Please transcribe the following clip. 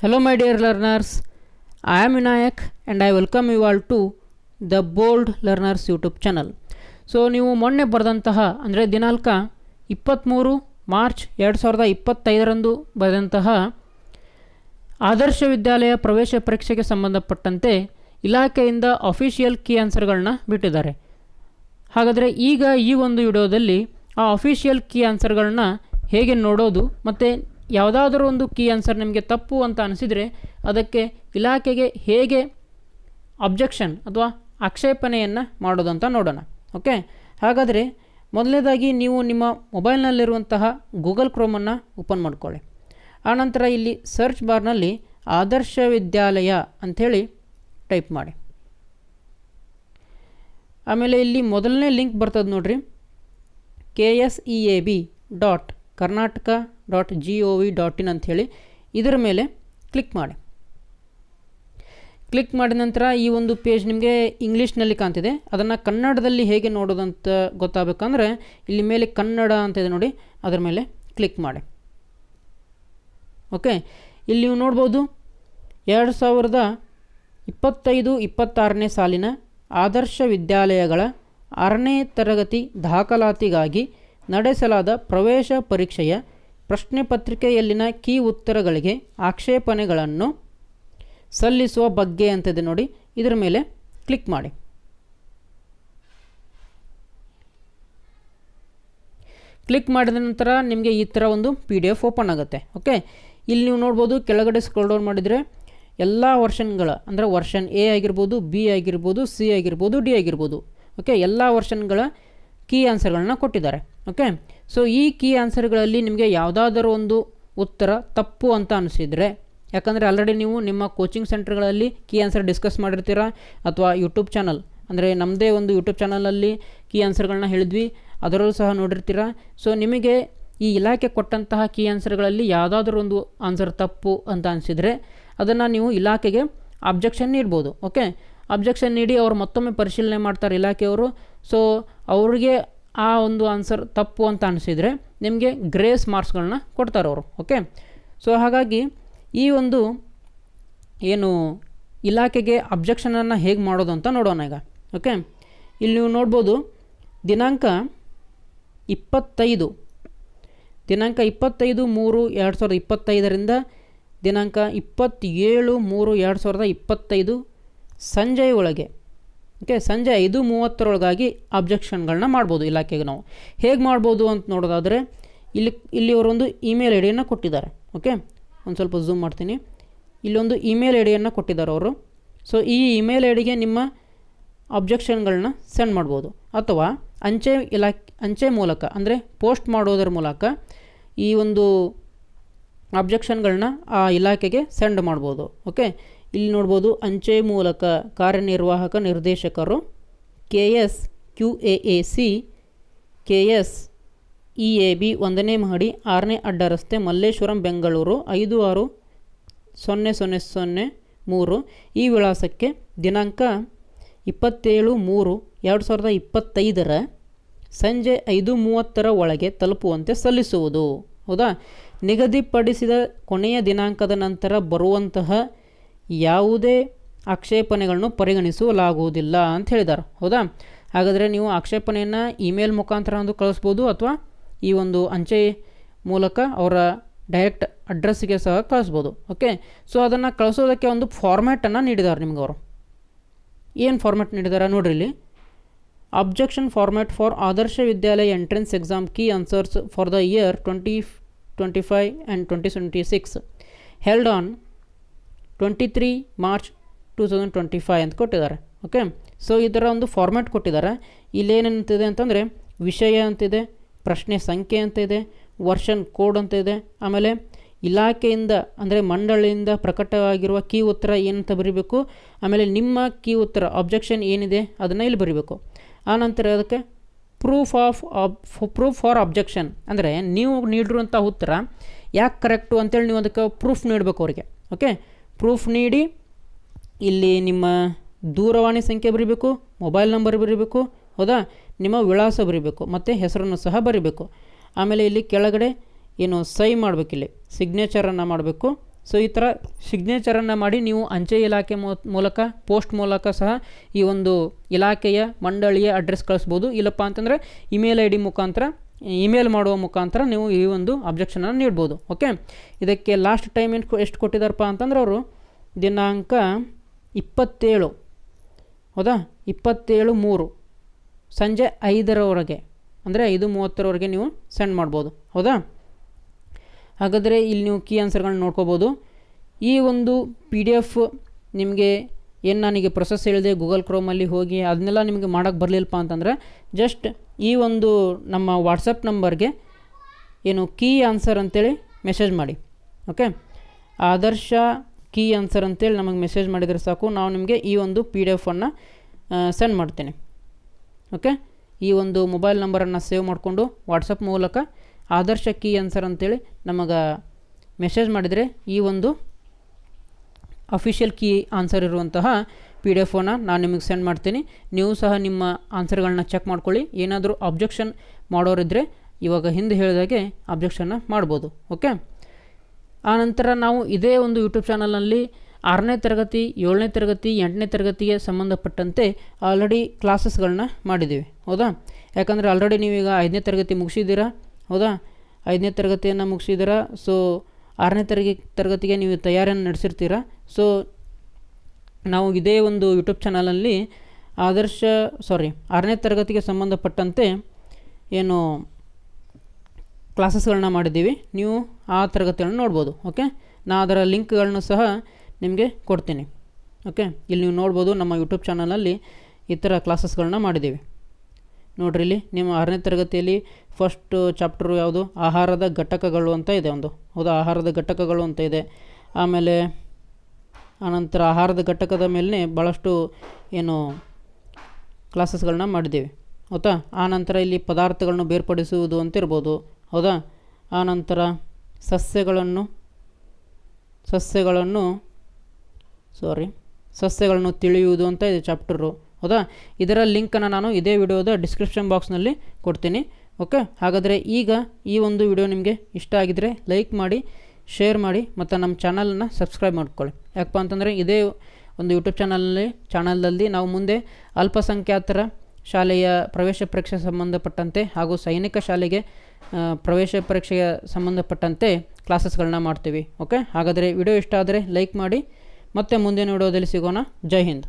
Hello, my dear learners. I am Vinayak and I welcome you all to the Bold Learners YouTube channel so ನೀವು ಮೊನ್ನೆ ಬರೆದಂತಹ ಅಂದರೆ ದಿನಾಂಕ ಇಪ್ಪತ್ತ್ಮೂರು March ಎರಡು ಸಾವಿರದ ಇಪ್ಪತ್ತೈದರಂದು ಬರೆದಂತಹ ಆದರ್ಶ ವಿದ್ಯಾಲಯ ಪ್ರವೇಶ ಪರೀಕ್ಷೆಗೆ ಸಂಬಂಧಪಟ್ಟಂತೆ ಇಲಾಖೆಯಿಂದ ಅಫಿಷಿಯಲ್ ಕೀ ಆನ್ಸರ್ಗಳನ್ನ ಬಿಟ್ಟಿದ್ದಾರೆ ಹಾಗಾದರೆ ಈಗ ಈ ಒಂದು ವಿಡಿಯೋದಲ್ಲಿ ಆ ಅಫಿಷಿಯಲ್ ಕೀ ಆನ್ಸರ್ಗಳನ್ನ ಹೇಗೆ ನೋಡೋದು ಮತ್ತು ಯಾವುದಾದ್ರೂ ಒಂದು ಕೀ ಆನ್ಸರ್ ನಿಮಗೆ ತಪ್ಪು ಅಂತ ಅನಿಸಿದರೆ ಅದಕ್ಕೆ ಇಲಾಖೆಗೆ ಹೇಗೆ ಅಬ್ಜೆಕ್ಷನ್ ಅಥವಾ ಆಕ್ಷೇಪಣೆಯನ್ನು ಮಾಡೋದು ಅಂತ ನೋಡೋಣ ಓಕೆ ಹಾಗಾದರೆ ಮೊದಲನೇದಾಗಿ ನೀವು ನಿಮ್ಮ ಮೊಬೈಲ್ನಲ್ಲಿರುವಂತಹ ಗೂಗಲ್ ಕ್ರೋಮನ್ನು ಓಪನ್ ಮಾಡಿಕೊಳ್ಳಿ. ಆನಂತರ ಇಲ್ಲಿ ಸರ್ಚ್ ಬಾರ್ನಲ್ಲಿ ಆದರ್ಶ ವಿದ್ಯಾಲಯ ಅಂಥೇಳಿ ಟೈಪ್ ಮಾಡಿ. ಆಮೇಲೆ ಇಲ್ಲಿ ಮೊದಲನೇ ಲಿಂಕ್ ಬರ್ತದೆ ನೋಡ್ರಿ, K S E A B dot Karnataka dot G O V dot in ಅಂಥೇಳಿ ಇದರ ಮೇಲೆ ಕ್ಲಿಕ್ ಮಾಡಿ. ಕ್ಲಿಕ್ ಮಾಡಿದ ನಂತರ ಈ ಒಂದು ಪೇಜ್ ನಿಮಗೆ ಇಂಗ್ಲೀಷ್ನಲ್ಲಿ ಕಾಣ್ತಿದೆ. ಅದನ್ನು ಕನ್ನಡದಲ್ಲಿ ಹೇಗೆ ನೋಡೋದಂತ ಗೊತ್ತಾಗಬೇಕಂದ್ರೆ ಇಲ್ಲಿ ಮೇಲೆ ಕನ್ನಡ ಅಂತ ಇದೆ ನೋಡಿ, ಅದರ ಮೇಲೆ ಕ್ಲಿಕ್ ಮಾಡಿ. ಓಕೆ ಇಲ್ಲಿ ನೀವು ನೋಡ್ಬೋದು, ಎರಡು ಸಾವಿರದ ಇಪ್ಪತ್ತೈದು ಇಪ್ಪತ್ತಾರನೇ ಸಾಲಿನ ಆದರ್ಶ ವಿದ್ಯಾಲಯಗಳ ಆರನೇ ತರಗತಿ ದಾಖಲಾತಿಗಾಗಿ ನಡೆಸಲಾದ ಪ್ರವೇಶ ಪರೀಕ್ಷೆಯ ಪ್ರಶ್ನೆ ಪತ್ರಿಕೆಯಲ್ಲಿನ ಕೀ ಉತ್ತರಗಳಿಗೆ ಆಕ್ಷೇಪಣೆಗಳನ್ನು ಸಲ್ಲಿಸುವ ಬಗ್ಗೆ ಅಂತಿದೆ ನೋಡಿ. ಇದರ ಮೇಲೆ ಕ್ಲಿಕ್ ಮಾಡಿ. ಕ್ಲಿಕ್ ಮಾಡಿದ ನಂತರ ನಿಮಗೆ ಈ ಥರ ಒಂದು ಪಿ ಡಿ ಎಫ್ ಓಪನ್ ಆಗುತ್ತೆ. ಓಕೆ? ಇಲ್ಲಿ ನೀವು ನೋಡ್ಬೋದು, ಕೆಳಗಡೆ ಸ್ಕ್ರೋಲ್ ಡೌನ್ ಮಾಡಿದರೆ ಎಲ್ಲ ವರ್ಷನ್ಗಳ, ಅಂದರೆ ವರ್ಷನ್ ಎ ಆಗಿರ್ಬೋದು, ಬಿ ಆಗಿರ್ಬೋದು, ಸಿ ಆಗಿರ್ಬೋದು, ಡಿ ಆಗಿರ್ಬೋದು, ಓಕೆ? ಎಲ್ಲ ವರ್ಷನ್ಗಳ ಕೀ ಆನ್ಸರ್ಗಳನ್ನ ಕೊಟ್ಟಿದ್ದಾರೆ. ಓಕೆ ಸೊ ಈ ಕೀ ಆನ್ಸರ್ಗಳಲ್ಲಿ ನಿಮಗೆ ಯಾವುದಾದರೂ ಒಂದು ಉತ್ತರ ತಪ್ಪು ಅಂತ ಅನಿಸಿದರೆ, ಯಾಕಂದರೆ ಆಲ್ರೆಡಿ ನೀವು ನಿಮ್ಮ ಕೋಚಿಂಗ್ ಸೆಂಟರ್ಗಳಲ್ಲಿ ಕೀ ಆನ್ಸರ್ ಡಿಸ್ಕಸ್ ಮಾಡಿರ್ತೀರಾ? ಅಥವಾ ಯೂಟ್ಯೂಬ್ ಚಾನಲ್ ಅಂದರೆ ನಮ್ಮದೇ ಒಂದು ಯೂಟ್ಯೂಬ್ ಚಾನಲಲ್ಲಿ ಕೀ ಆನ್ಸರ್ಗಳನ್ನ ಹೇಳಿದ್ವಿ, ಅದರಲ್ಲೂ ಸಹ ನೋಡಿರ್ತೀರಾ? ಸೊ ನಿಮಗೆ ಈ ಇಲಾಖೆ ಕೊಟ್ಟಂತಹ ಕೀ ಆನ್ಸರ್ಗಳಲ್ಲಿ ಯಾವುದಾದ್ರೂ ಒಂದು ಆನ್ಸರ್ ತಪ್ಪು ಅಂತ ಅನಿಸಿದರೆ, ಅದನ್ನು ನೀವು ಇಲಾಖೆಗೆ ಅಬ್ಜೆಕ್ಷನ್ ನೀಡ್ಬೋದು ಓಕೆ ಅಬ್ಜೆಕ್ಷನ್ ನೀಡಿ ಅವರು ಮತ್ತೊಮ್ಮೆ ಪರಿಶೀಲನೆ ಮಾಡ್ತಾರೆ ಇಲಾಖೆಯವರು. ಸೊ ಅವರಿಗೆ ಆ ಒಂದು ಆನ್ಸರ್ ತಪ್ಪು ಅಂತ ಅನಿಸಿದರೆ ನಿಮಗೆ ಗ್ರೇಸ್ ಮಾರ್ಕ್ಸ್ಗಳನ್ನ ಕೊಡ್ತಾರೆ ಅವರು ಓಕೆ ಸೊ ಹಾಗಾಗಿ ಈ ಒಂದು ಏನು ಇಲಾಖೆಗೆ ಅಬ್ಜೆಕ್ಷನನ್ನು ಹೇಗೆ ಮಾಡೋದು ಅಂತ ನೋಡೋಣ ಈಗ ಓಕೆ ಇಲ್ಲಿ ನೀವು ನೋಡ್ಬೋದು, ದಿನಾಂಕ ಇಪ್ಪತ್ತೈದು. ದಿನಾಂಕ ಇಪ್ಪತ್ತೈದು ಮೂರು ಎರಡು ಸಾವಿರದ ಇಪ್ಪತ್ತೈದರಿಂದ ದಿನಾಂಕ ಇಪ್ಪತ್ತೇಳು ಮೂರು ಎರಡು ಸಾವಿರದ ಇಪ್ಪತ್ತೈದು ಸಂಜೆಯ ಒಳಗೆ ಓಕೆ, ಸಂಜೆ ಐದು ಮೂವತ್ತರೊಳಗಾಗಿ ಅಬ್ಜೆಕ್ಷನ್ಗಳನ್ನ ಮಾಡ್ಬೋದು ಇಲಾಖೆಗೆ ನಾವು. ಹೇಗೆ ಮಾಡ್ಬೋದು ಅಂತ ನೋಡೋದಾದರೆ, ಇಲ್ಲಿ ಇಲ್ಲಿ ಅವರೊಂದು ಇಮೇಲ್ ಐ ಡಿಯನ್ನು ಕೊಟ್ಟಿದ್ದಾರೆ. ಓಕೆ, ಒಂದು ಸ್ವಲ್ಪ ಝೂಮ್ ಮಾಡ್ತೀನಿ. ಇಲ್ಲೊಂದು ಇಮೇಲ್ ಐ ಡಿಯನ್ನು ಕೊಟ್ಟಿದ್ದಾರೆ ಅವರು. ಸೊ ಈ ಇಮೇಲ್ ಐ ಡಿಗೆ ನಿಮ್ಮ ಅಬ್ಜೆಕ್ಷನ್ಗಳನ್ನ ಸೆಂಡ್ ಮಾಡ್ಬೋದು. ಅಥವಾ ಅಂಚೆ ಇಲಾಖೆ, ಅಂಚೆ ಮೂಲಕ, ಅಂದರೆ ಪೋಸ್ಟ್ ಮಾಡೋದರ ಮೂಲಕ ಈ ಒಂದು ಅಬ್ಜೆಕ್ಷನ್ಗಳನ್ನ ಆ ಇಲಾಖೆಗೆ ಸೆಂಡ್ ಮಾಡ್ಬೋದು. ಓಕೆ ಇಲ್ಲಿ ನೋಡ್ಬೋದು ಅಂಚೆ ಮೂಲಕ ಕಾರ್ಯನಿರ್ವಾಹಕ ನಿರ್ದೇಶಕರು K S Q A A C K S E A B ಒಂದನೇ ಮಹಡಿ, ಆರನೇ ಅಡ್ಡ ರಸ್ತೆ ಮಲ್ಲೇಶ್ವರಂ, ಬೆಂಗಳೂರು, ಐದು ಆರು ಸೊನ್ನೆ ಸೊನ್ನೆ ಸೊನ್ನೆ ಮೂರು. ಈ ವಿಳಾಸಕ್ಕೆ ದಿನಾಂಕ ಇಪ್ಪತ್ತೇಳು ಮೂರು ಎರಡು ಸಾವಿರದ ಇಪ್ಪತ್ತೈದರ ಸಂಜೆ ಐದು ಮೂವತ್ತರ ಒಳಗೆ ತಲುಪುವಂತೆ ಸಲ್ಲಿಸುವುದು. ಹೌದಾ? ನಿಗದಿಪಡಿಸಿದ ಕೊನೆಯ ದಿನಾಂಕದ ನಂತರ ಬರುವಂತಹ ಯಾವುದೇ ಆಕ್ಷೇಪಣೆಗಳನ್ನು ಪರಿಗಣಿಸಲಾಗುವುದಿಲ್ಲ ಅಂತ ಹೇಳಿದ್ದಾರೆ ಹೌದಾ? ಹಾಗಾದರೆ ನೀವು ಆಕ್ಷೇಪಣೆಯನ್ನು ಇಮೇಲ್ ಮುಖಾಂತರ ಒಂದು ಕಳಿಸ್ಬೋದು ಅಥವಾ ಈ ಒಂದು ಅಂಚೆ ಮೂಲಕ ಅವರ ಡೈರೆಕ್ಟ್ ಅಡ್ರೆಸ್ಸಿಗೆ ಸಹ ಕಳಿಸ್ಬೋದು. ಓಕೆ? ಸೊ, ಅದನ್ನು ಕಳಿಸೋದಕ್ಕೆ ಒಂದು ಫಾರ್ಮ್ಯಾಟನ್ನು ನೀಡಿದ್ದಾರೆ ನಿಮ್ಗೆ ಅವರು. ಏನು ಫಾರ್ಮ್ಯಾಟ್ ನೀಡಿದ್ದಾರೆ ನೋಡ್ರಿ ಇಲ್ಲಿ. Objection format for Adarsha Vidyalaya entrance exam key answers for the year twenty twenty five and twenty twenty six held on twenty three March two thousand twenty five ಅಂತ ಕೊಟ್ಟಿದ್ದಾರೆ ಓಕೆ ಸೊ ಇದರ ಒಂದು format ಕೊಟ್ಟಿದ್ದಾರೆ. ಇಲ್ಲೇನಂತಿದೆ ಅಂತಂದರೆ, ವಿಷಯ ಅಂತಿದೆ, ಪ್ರಶ್ನೆ ಸಂಖ್ಯೆ ಅಂತ ಇದೆ ವರ್ಷನ್ ಕೋಡ್ ಅಂತ ಇದೆ ಆಮೇಲೆ ಇಲಾಖೆಯಿಂದ, ಅಂದರೆ ಮಂಡಳಿಯಿಂದ ಪ್ರಕಟವಾಗಿರುವ ಕೀ ಉತ್ತರ ಏನಂತ ಬರೀಬೇಕು, ಆಮೇಲೆ ನಿಮ್ಮ ಕೀ ಉತ್ತರ ಅಬ್ಜೆಕ್ಷನ್ ಏನಿದೆ ಅದನ್ನು ಇಲ್ಲಿ ಬರೀಬೇಕು. ಆನಂತರ ಅದಕ್ಕೆ proof of proof for objection ಅಂದರೆ ನೀವು ನೀಡಿರುವಂಥ ಉತ್ತರ ಯಾಕೆ ಕರೆಕ್ಟು ಅಂತೇಳಿ ನೀವು ಅದಕ್ಕೆ ಪ್ರೂಫ್ ನೀಡಬೇಕು ಅವರಿಗೆ ಓಕೆ ಪ್ರೂಫ್ ನೀಡಿ, ಇಲ್ಲಿ ನಿಮ್ಮ ದೂರವಾಣಿ ಸಂಖ್ಯೆ ಬರೀಬೇಕು ಮೊಬೈಲ್ ನಂಬರ್ ಬರೀಬೇಕು, ಹೌದಾ? ನಿಮ್ಮ ವಿಳಾಸ ಬರೀಬೇಕು, ಮತ್ತು ಹೆಸರನ್ನು ಸಹ ಬರೀಬೇಕು. ಆಮೇಲೆ ಇಲ್ಲಿ ಕೆಳಗಡೆ ಏನು ಸೈ ಮಾಡಬೇಕಿಲ್ಲಿ ಸಿಗ್ನೇಚರನ್ನು ಮಾಡಬೇಕು. ಸೊ ಈ ಥರ ಸಿಗ್ನೇಚರನ್ನು ಮಾಡಿ ನೀವು ಅಂಚೆ ಇಲಾಖೆ ಮೂಲಕ ಪೋಸ್ಟ್ ಮೂಲಕ ಸಹ ಈ ಒಂದು ಇಲಾಖೆಯ, ಮಂಡಳಿಯ ಅಡ್ರೆಸ್ ಕಳಿಸ್ಬೋದು. ಇಲ್ಲಪ್ಪ ಅಂತಂದರೆ ಇಮೇಲ್ ಐ ಡಿ ಮುಖಾಂತರ ಇಮೇಲ್ ಮಾಡುವ ಮುಖಾಂತರ ನೀವು ಈ ಒಂದು ಅಬ್ಜೆಕ್ಷನನ್ನು ನೀಡ್ಬೋದು ಓಕೆ ಇದಕ್ಕೆ ಲಾಸ್ಟ್ ಟೈಮ್ ಏನು ಎಷ್ಟು ಕೊಟ್ಟಿದ್ದಾರಪ್ಪ ಅಂತಂದ್ರೆ ಅವರು ದಿನಾಂಕ ಇಪ್ಪತ್ತೇಳು, ಹೌದಾ? ಇಪ್ಪತ್ತೇಳು ಮೂರು, ಸಂಜೆ ಐದರವರೆಗೆ, ಅಂದರೆ ಐದು ಮೂವತ್ತರವರೆಗೆ ನೀವು ಸೆಂಡ್ ಮಾಡ್ಬೋದು, ಹೌದಾ? ಹಾಗಾದರೆ ಇಲ್ಲಿ ನೀವು ಕೀ ಆನ್ಸರ್ಗಳನ್ನ ನೋಡ್ಕೋಬೋದು. ಈ ಒಂದು ಪಿ ಡಿ ಎಫ್ ನಿಮಗೆ ಏನು ನನಗೆ ಪ್ರೊಸೆಸ್ ಹೇಳಿದೆ ಗೂಗಲ್ ಕ್ರೋಮಲ್ಲಿ ಹೋಗಿ, ಅದನ್ನೆಲ್ಲ ನಿಮಗೆ ಮಾಡೋಕ್ಕೆ ಬರಲಿಲ್ಲಪ್ಪ ಅಂತಂದರೆ ಜಸ್ಟ್ ಈ ಒಂದು ನಮ್ಮ ವಾಟ್ಸಪ್ ನಂಬರ್ಗೆ ಏನು ಕೀ ಆನ್ಸರ್ ಅಂತೇಳಿ ಮೆಸೇಜ್ ಮಾಡಿ ಓಕೆ ಆದರ್ಶ ಕೀ ಆನ್ಸರ್ ಅಂತೇಳಿ ನಮಗೆ ಮೆಸೇಜ್ ಮಾಡಿದರೆ ಸಾಕು. ನಾವು ನಿಮಗೆ ಈ ಒಂದು ಪಿ ಡಿ ಎಫನ್ನು ಸೆಂಡ್ ಮಾಡ್ತೇನೆ ಓಕೆ ಈ ಒಂದು ಮೊಬೈಲ್ ನಂಬರನ್ನು ಸೇವ್ ಮಾಡಿಕೊಂಡು ವಾಟ್ಸಪ್ ಮೂಲಕ ಆದರ್ಶ ಕೀ ಆನ್ಸರ್ ಅಂತೇಳಿ ನಮಗೆ ಮೆಸೇಜ್ ಮಾಡಿದರೆ ಈ ಒಂದು ಅಫಿಷಿಯಲ್ ಕೀ ಆನ್ಸರ್ ಇರುವಂತಹ ಪಿ ಡಿ ಎಫನ್ನು ನಾನು ನಿಮಗೆ ಸೆಂಡ್ ಮಾಡ್ತೀನಿ. ನೀವು ಸಹ ನಿಮ್ಮ ಆನ್ಸರ್ಗಳನ್ನ ಚೆಕ್ ಮಾಡ್ಕೊಳ್ಳಿ. ಏನಾದರೂ ಅಬ್ಜೆಕ್ಷನ್ ಮಾಡೋರಿದ್ದರೆ ಇವಾಗ ಹಿಂದೆ ಹೇಳಿದಾಗೆ ಅಬ್ಜೆಕ್ಷನ್ನ ಮಾಡ್ಬೋದು. ಓಕೆ ಆನಂತರ ನಾವು ಇದೇ ಒಂದು ಯೂಟ್ಯೂಬ್ ಚಾನಲ್ನಲ್ಲಿ ಆರನೇ ತರಗತಿ, ಏಳನೇ ತರಗತಿ, ಎಂಟನೇ ತರಗತಿಗೆ ಸಂಬಂಧಪಟ್ಟಂತೆ ಆಲ್ರೆಡಿ ಕ್ಲಾಸಸ್ಗಳನ್ನ ಮಾಡಿದ್ದೀವಿ ಹೌದಾ? ಯಾಕಂದರೆ ಆಲ್ರೆಡಿ ನೀವೀಗ ಐದನೇ ತರಗತಿ ಮುಗಿಸಿದ್ದೀರಾ? ಹೌದಾ? ಐದನೇ ತರಗತಿಯನ್ನು ಮುಗಿಸಿದ್ದೀರಾ? ಸೊ ಆರನೇ ತರಗತಿ ತರಗತಿಗೆ ನೀವು ತಯಾರಿಯನ್ನು ನಡೆಸಿರ್ತೀರಾ? ಸೊ ನಾವು ಇದೇ ಒಂದು ಯೂಟ್ಯೂಬ್ ಚಾನಲಲ್ಲಿ ಆದರ್ಶ ಸಾರಿ ಆರನೇ ತರಗತಿಗೆ ಸಂಬಂಧಪಟ್ಟಂತೆ ಏನು ಕ್ಲಾಸಸ್ಗಳನ್ನ ಮಾಡಿದ್ದೀವಿ. ನೀವು ಆ ತರಗತಿಗಳನ್ನ ನೋಡ್ಬೋದು ಓಕೆ ನಾ ಅದರ ಲಿಂಕ್ಗಳನ್ನು ಸಹ ನಿಮಗೆ ಕೊಡ್ತೀನಿ ಓಕೆ ಇಲ್ಲಿ ನೀವು ನೋಡ್ಬೋದು ನಮ್ಮ ಯೂಟ್ಯೂಬ್ ಚಾನಲಲ್ಲಿ ಈ ಥರ ಕ್ಲಾಸಸ್ಗಳನ್ನ ಮಾಡಿದ್ದೀವಿ. ನೋಡ್ರಿ ಇಲ್ಲಿ ನಿಮ್ಮ ಆರನೇ ತರಗತಿಯಲ್ಲಿ ಫಸ್ಟ್ ಚಾಪ್ಟರು ಯಾವುದು? ಆಹಾರದ ಘಟಕಗಳು ಅಂತ ಇದೆ ಒಂದು. ಹೌದು? ಆಹಾರದ ಘಟಕಗಳು ಅಂತ ಇದೆ. ಆಮೇಲೆ ಆನಂತರ ಆಹಾರದ ಘಟಕದ ಮೇಲೆ ಭಾಳಷ್ಟು ಏನು ಕ್ಲಾಸಸ್ಗಳನ್ನ ಮಾಡಿದ್ದೇವೆ. ಹೌದಾ? ಆನಂತರ ಇಲ್ಲಿ ಪದಾರ್ಥಗಳನ್ನು ಬೇರ್ಪಡಿಸುವುದು ಅಂತ ಇರ್ಬೋದು ಹೌದಾ? ಆನಂತರ ಸಸ್ಯಗಳನ್ನು ಸಸ್ಯಗಳನ್ನು ಸಾರಿ ಸಸ್ಯಗಳನ್ನು ತಿಳಿಯುವುದು ಅಂತ ಇದೆ ಚಾಪ್ಟರು ಹೌದಾ? ಇದರ ಲಿಂಕನ್ನು ನಾನು ಇದೇ ವಿಡಿಯೋದ ಡಿಸ್ಕ್ರಿಪ್ಷನ್ ಬಾಕ್ಸ್ನಲ್ಲಿ ಕೊಡ್ತೀನಿ. ಓಕೆ ಹಾಗಾದರೆ ಈಗ ಈ ಒಂದು ವಿಡಿಯೋ ನಿಮಗೆ ಇಷ್ಟ ಆಗಿದರೆ ಲೈಕ್ ಮಾಡಿ ಶೇರ್ ಮಾಡಿ ಮತ್ತು ನಮ್ಮ ಚಾನಲನ್ನು ಸಬ್ಸ್ಕ್ರೈಬ್ ಮಾಡ್ಕೊಳ್ಳಿ. ಯಾಕಪ್ಪ ಅಂತಂದರೆ ಇದೇ ಒಂದು ಯೂಟ್ಯೂಬ್ ಚಾನಲ್ನಲ್ಲಿ ಚಾನಲ್ನಲ್ಲಿ ನಾವು ಮುಂದೆ ಅಲ್ಪಸಂಖ್ಯಾತರ ಶಾಲೆಯ ಪ್ರವೇಶ ಪರೀಕ್ಷೆ ಸಂಬಂಧಪಟ್ಟಂತೆ ಹಾಗೂ ಸೈನಿಕ ಶಾಲೆಗೆ ಪ್ರವೇಶ ಪರೀಕ್ಷೆಗೆ ಸಂಬಂಧಪಟ್ಟಂತೆ ಕ್ಲಾಸಸ್ಗಳನ್ನ ಮಾಡ್ತೀವಿ. ಓಕೆ ಹಾಗಾದರೆ ವಿಡಿಯೋ ಇಷ್ಟ ಆದರೆ ಲೈಕ್ ಮಾಡಿ, ಮತ್ತೆ ಮುಂದಿನ ವಿಡಿಯೋದಲ್ಲಿ ಸಿಗೋಣ. ಜೈ ಹಿಂದ್.